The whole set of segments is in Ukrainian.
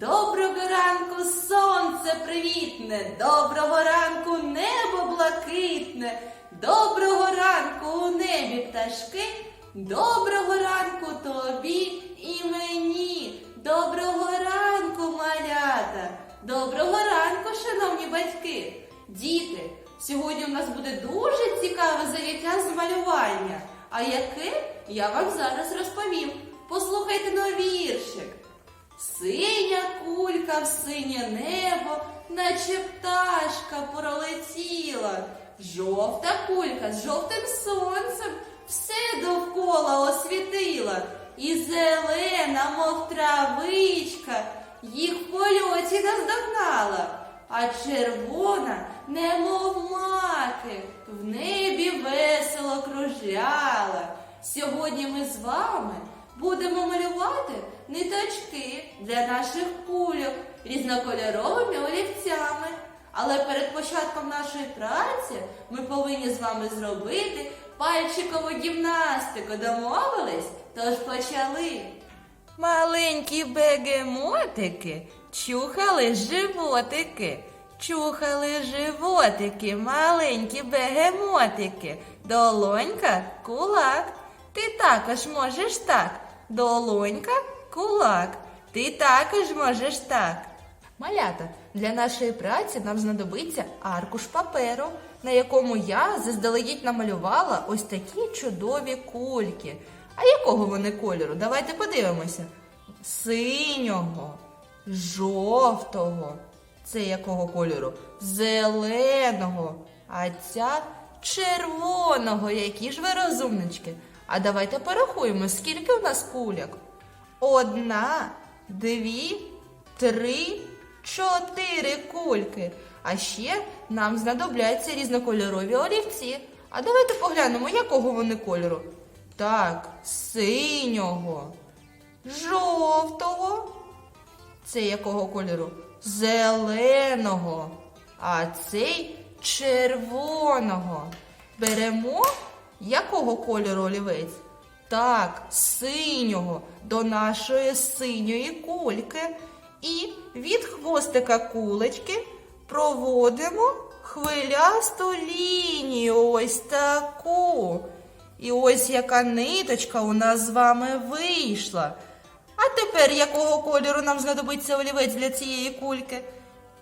Доброго ранку, сонце привітне, доброго ранку, небо блакитне, доброго ранку у небі пташки, доброго ранку тобі і мені, доброго ранку, малята, доброго ранку, шановні батьки, діти. Сьогодні у нас буде дуже цікаве заняття з малювання. А яке я вам зараз розповім. Послухайте на віршик. Синя кулька в синє небо, наче пташка пролетіла. Жовта кулька з жовтим сонцем все довкола освітила. І зелена, мов травичка, їх в польоті наздогнала. А червона, немов маки, в небі весело кружляла. Сьогодні ми з вами будемо малювати ниточки для наших кульок різнокольоровими олівцями. Але перед початком нашої праці ми повинні з вами зробити пальчикову гімнастику. Домовились? Тож почали. Маленькі бегемотики чухали животики, чухали животики, маленькі бегемотики, долонька кулак. Ти також можеш так. Долонька кулак. Ти також можеш так. Малята, для нашої праці нам знадобиться аркуш паперу, на якому я заздалегідь намалювала ось такі чудові кульки. А якого вони кольору? Давайте подивимося. Синього, жовтого. Це якого кольору? Зеленого. А ця червоного. Які ж ви розумнички? А давайте порахуємо, скільки у нас кульок. Одна, дві, три, чотири кульки. А ще нам знадобляться різнокольорові олівці. А давайте поглянемо, якого вони кольору. Так, синього, жовтого. Це якого кольору? Зеленого. А цей червоного. Беремо якого кольору олівець? Так, синього до нашої синьої кульки. І від хвостика кулечки проводимо хвилясту лінію. Ось таку. І ось яка ниточка у нас з вами вийшла. А тепер якого кольору нам знадобиться олівець для цієї кульки?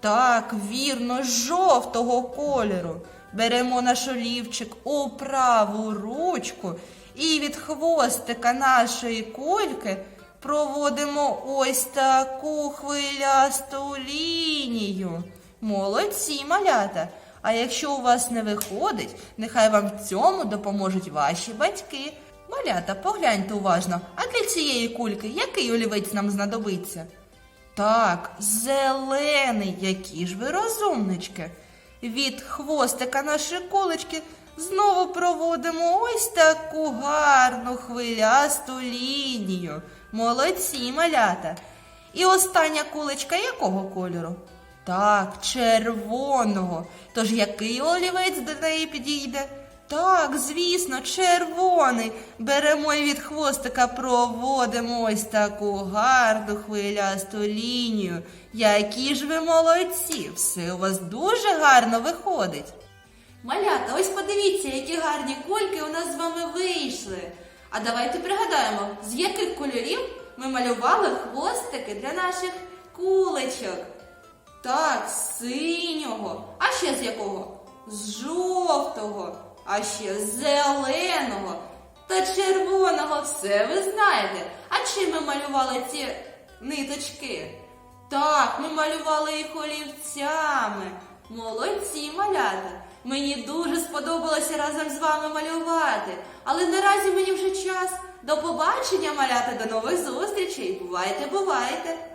Так, вірно, жовтого кольору. Беремо наш олівчик у праву ручку і від хвостика нашої кульки проводимо ось таку хвилясту лінію. Молодці, малята! А якщо у вас не виходить, нехай вам в цьому допоможуть ваші батьки. Малята, погляньте уважно, а для цієї кульки який олівець нам знадобиться? Так, зелений, які ж ви розумнички. Від хвостика нашої кулечки знову проводимо ось таку гарну хвилясту лінію. Молодці, малята. І остання кулечка якого кольору? Так, червоного. Тож який олівець до неї підійде? Так, звісно, червоний. Беремо і від хвостика проводимо ось таку гарну хвилясту лінію. Які ж ви молодці! Все у вас дуже гарно виходить. Малята, ось подивіться, які гарні кульки у нас з вами вийшли. А давайте пригадаємо, з яких кольорів ми малювали хвостики для наших кулечок. Так, з синього. А ще з якого? З жовтого, а ще з зеленого та червоного. Все ви знаєте. А чим ми малювали ці ниточки? Так, ми малювали їх олівцями. Молодці, малята. Мені дуже сподобалося разом з вами малювати. Але наразі мені вже час. До побачення, малята, до нових зустрічей. Бувайте, бувайте!